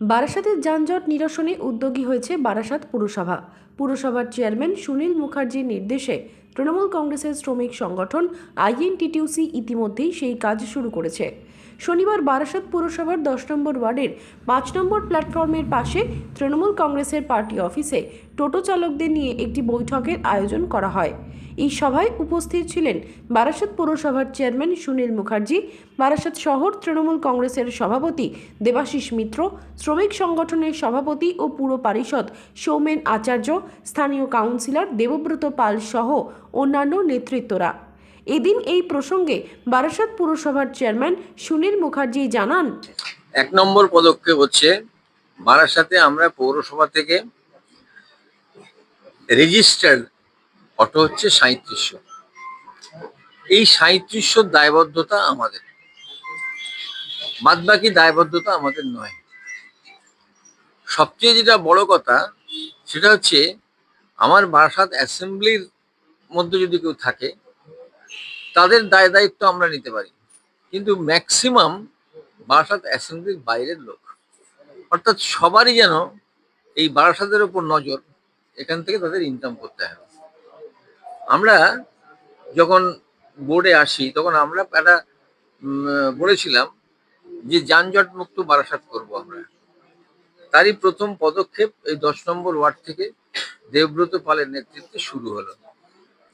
বারাসাতের যানজট নিরসনে উদ্যোগী হয়েছে বারাসাত পুরসভা। পুরসভার চেয়ারম্যান সুনীল মুখার্জির নির্দেশে তৃণমূল কংগ্রেসের শ্রমিক সংগঠন আইএনটিটিউসি ইতিমধ্যেই সেই কাজ শুরু করেছে। শনিবার বারাসত পুরসভার দশ নম্বর ওয়ার্ডের পাঁচ নম্বর প্ল্যাটফর্মের পাশে তৃণমূল কংগ্রেসের পার্টি অফিসে টোটো চালকদের নিয়ে একটি বৈঠকের আয়োজন করা হয়। এই সভায় উপস্থিত ছিলেন বারাসত পৌরসভার চেয়ারম্যান সুনীল মুখার্জি, বারাসাত শহর তৃণমূল কংগ্রেসের সভাপতি দেবাশিস মিত্র, শ্রমিক সংগঠনের সভাপতি ও পুর পারিষদ সৌমেন আচার্য, স্থানীয় কাউন্সিলর দেবব্রত পাল সহ অন্যান্য নেতৃত্বরা। এদিন এই প্রসঙ্গে বারাসাত পুরসভার চেয়ারম্যান সুনীল মুখার্জি জানান। এক নম্বর পদক্ষেপ হচ্ছে বারাসাতে আমরা পৌরসভা থেকে রেজিস্টার্ড অটো হচ্ছে সাঁত্রিশশো এই সাঁত্রিশশোর দায়বদ্ধতা আমাদের। বাদবাকি দায়বদ্ধতা আমাদের নয়। সবচেয়ে যেটা বড় কথা, সেটা হচ্ছে আমার বারাসাত অ্যাসেম্বলির মধ্যে যদি কেউ থাকে তাদের দায় দায়িত্ব আমরা নিতে পারি। কিন্তু ম্যাক্সিমাম বারাসাত অ্যাসেম্বলির বাইরের লোক। অর্থাৎ সবারই যেন এই বারাসাতের ওপর নজর এখান থেকে তাদের ইনকাম করতে হবে আমরা যখন বোর্ডে আসি, তখন আমরা একটা বলেছিলাম যে যানজট মুক্ত বারাসাত করব আমরা। তারই প্রথম পদক্ষেপ এই দশ নম্বর ওয়ার্ড থেকে দেবব্রত পালের নেতৃত্বে শুরু হলো।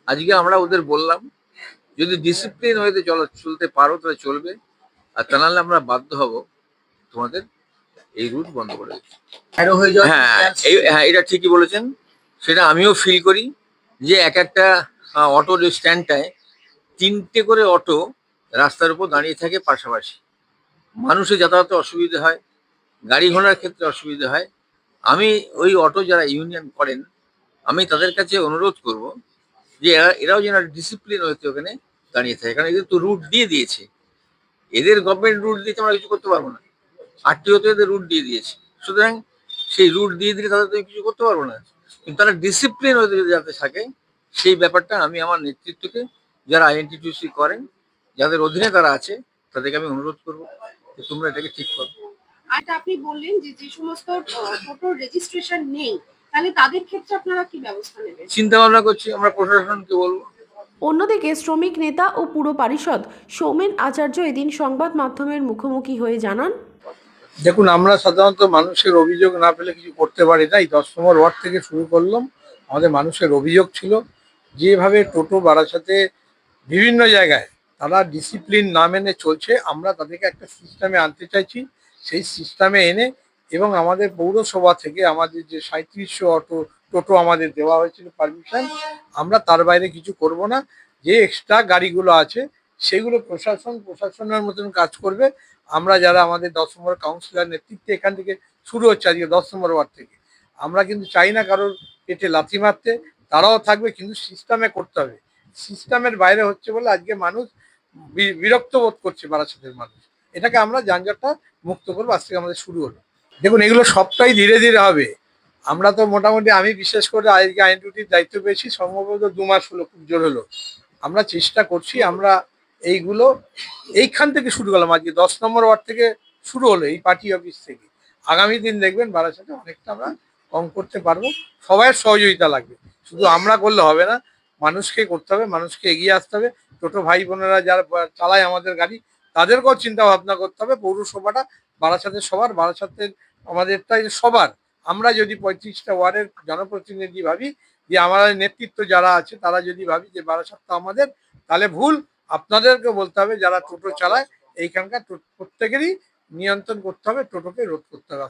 আজকে আমরা ওদের বললাম যদি ডিসিপ্লিন হয়ে চল চলতে পারো তাহলে চলবে। আর তা নাহলে আমরা বাধ্য হব তোমাদের এই রুট বন্ধ করে দিতে। হ্যাঁ হ্যাঁ এটা ঠিকই বলেছেন। সেটা আমিও ফিল করি যে এক একটা অটোর স্ট্যান্ডটায় তিনটে করে অটো রাস্তার উপর দাঁড়িয়ে থাকে পাশাপাশি। মানুষের যাতায়াতে অসুবিধা হয় গাড়ি ঘোড়ার ক্ষেত্রে অসুবিধা হয়। আমি ওই অটো যারা ইউনিয়ন করেন আমি তাদের কাছে অনুরোধ করব যে এরা, এরাও যেন ডিসিপ্লিন হয়েছে ওখানে দাঁড়িয়ে থাকে। কারণ এদের তো রুট দিয়ে দিয়েছে। এদের গভর্নমেন্ট রুট দিয়েছে আমরা কিছু করতে পারব না। আরটিও তো এদের রুট দিয়ে দিয়েছে। সুতরাং সেই রুট দিয়ে দিলে তাদের তো কিছু করতে পারব না। কিন্তু তারা ডিসিপ্লিন হয়ে যদি যাতে থাকে, সেই ব্যাপারটা আমি আমার নেতৃত্বকে যারা আইএনটিটিউসি করেন, যাদের অধীনে তারা আছে, তাদেরকে আমি অনুরোধ করব যে তোমরা এটাকে ঠিক করো। আর আপনি বললেন যে যে সমস্ত টোটো রেজিস্ট্রেশন নেই তাহলে তাদের ক্ষেত্রে আপনারা কি ব্যবস্থা নেবেন? চিন্তা ভাবনা করছি আমরা প্রশাসনকে বলব। অন্যদিকে শ্রমিক নেতা ও পুর পারিষদ সৌমেন আচার্য এদিন সংবাদ মাধ্যমের মুখোমুখি হয়ে জানান দেখুন আমরা সাধারণত মানুষের অভিযোগ না পেলে কিছু করতে পারি না। এই দশ নম্বর ওয়ার্ড থেকে শুরু করলাম। আমাদের মানুষের অভিযোগ ছিল যেভাবে টোটো বারাসাতে বিভিন্ন জায়গায় তারা ডিসিপ্লিন না মেনে চলছে আমরা তাদেরকে একটা সিস্টেমে আনতে চাইছি। সেই সিস্টেমে এনে এবং আমাদের পৌরসভা থেকে আমাদের যে সাঁত্রিশশো অটো টোটো আমাদের দেওয়া হয়েছিল পারমিশন আমরা তার বাইরে কিছু করব না। যে এক্সট্রা গাড়িগুলো আছে, সেগুলো প্রশাসন, প্রশাসনের মতন কাজ করবে। আমরা যারা আমাদের দশ নম্বর কাউন্সিলর নেতৃত্বে এখান থেকে শুরু হচ্ছে আজকে দশ নম্বর ওয়ার্ড থেকে, আমরা কিন্তু চাই না কারোর পেটে লাথি মারতে, তারাও থাকবে কিন্তু সিস্টেমে করতে হবে। সিস্টেমের বাইরে হচ্ছে বলে আজকে মানুষ বিরক্ত বোধ করছে বারাসাতের মানুষ। এটাকে আমরা যানজটটা মুক্ত করব আজ থেকে আমাদের শুরু হলো। দেখুন, এগুলো সবটাই ধীরে ধীরে হবে। আমরা তো মোটামুটি, আমি বিশেষ করে, আজকে আইন ডিউটির দায়িত্ব পেয়েছি, সম্ভবত দু মাস হলো, খুব জোর হলো। আমরা চেষ্টা করছি, আমরা এইগুলো, এইখান থেকে শুরু করলাম আজকে, দশ নম্বর ওয়ার্ড থেকে শুরু হলো, এই পার্টি অফিস থেকে। আগামী দিন দেখবেন বারাসাতে অনেকটা আমরা কম করতে পারব সবাইয়ের সহযোগিতা লাগবে। শুধু আমরা করলে হবে না, মানুষকে করতে হবে, মানুষকে এগিয়ে আসতে হবে। ছোট ভাই বোনেরা যারা চালায় আমাদের গাড়ি, তাদেরকেও চিন্তা ভাবনা করতে হবে, পৌরসভাটা বারাসাতের সবার, বারাসাতের আমাদেরটাই সবার। আমরা যদি পঁয়ত্রিশটা ওয়ার্ডের জনপ্রতিনিধি ভাবি, যে আমাদের নেতৃত্ব যারা আছে, তারা যদি ভাবি যে বারাসাতটা আমাদের, তাহলে ভুল। আপনাদেরকে বলতে হবে, যারা টোটো চালায়, এইখানকার প্রত্যেকেরই নিয়ন্ত্রণ করতে হবে, টোটোকে রোধ করতে হবে।